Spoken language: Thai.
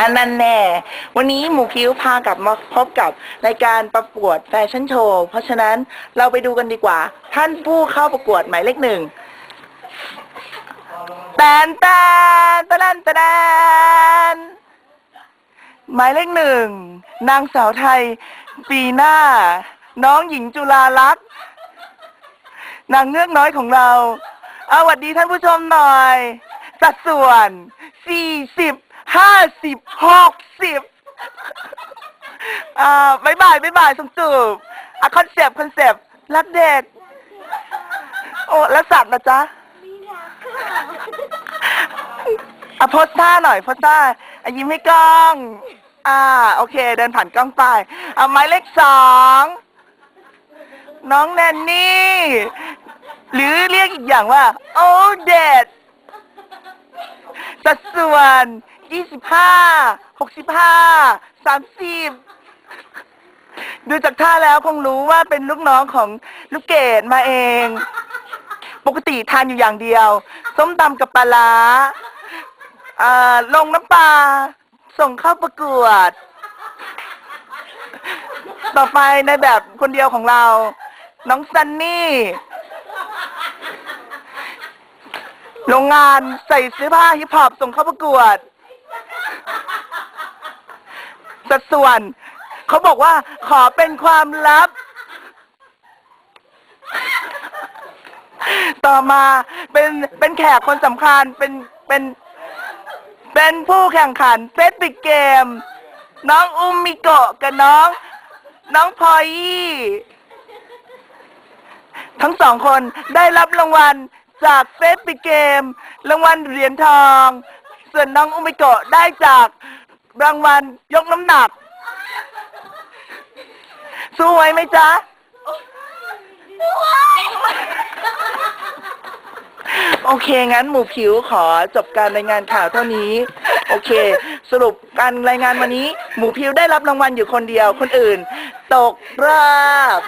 อันนั้นแน่ วันนี้หมูคิ้วพากลับมาพบกับรายการประกวดแฟชั่นโชว์ เพราะฉะนั้นเราไปดูกันดีกว่า ท่านผู้เข้าประกวดหมายเลขหนึ่งแตนแตนตะลันตะแดนหมายเลขหนึ่ง นางสาวไทย ปีหน้า น้องหญิงจุฬาลักษณ์นางเงือกน้อยของเรา เอาสวัสดีท่านผู้ชมหน่อย สัดส่วนสี่สิบ ห้าสิบหกสิบอ่าบายบายบายบายสมจูบอะคอนเซปต์คอนเซปต์รักเด็ก โอ้แล้วสัตว์นะจ๊ะมีรักอะโพสท่าหน่อยโพสท่าอะยิ้มให้กล้อง อ่า โอเค เดินผ่านกล้องไปอะหมายเลขสองน้องแนนนี่ หรือเรียกอีกอย่างว่า โอ้เดดสัดส่วน 25 65 30ดูจากท่าแล้วคงรู้ว่าเป็นลูกน้องของลูกเกดมาเอง ปกติทานอยู่อย่างเดียว ส้มตำกับปลาร้าลงน้ำปลาส่งเข้าประกวด ต่อไปในแบบคนเดียวของเรา น้องซันนี่โรงงานใส่เสื้อผ้าฮิปฮอปส่งเข้าประกวด สัดส่วน เขาบอกว่า ขอเป็นความลับ ต่อมาเป็นเป็นแขกคนสำคัญเป็นเป็นเป็นผู้แข่งขันเฟสปิกเกม น้องอุมมิโกะกับน้อง น้องพอยยี่ทั้งสองคนได้รับรางวัลจากเฟสปิกเกม รางวัลเหรียญทอง ส่วนน้องอุมมิโกะได้จากรางวัลยกน้ำหนัก สู้ไหวไหมจ๊ะ โอเค งั้นหมู่ผิวขอจบการรายงานข่าวเท่านี้ โอเค สรุปการรายงานวันนี้ หมูผิวได้รับรางวัลอยู่คนเดียวคนอื่น ตกรอบ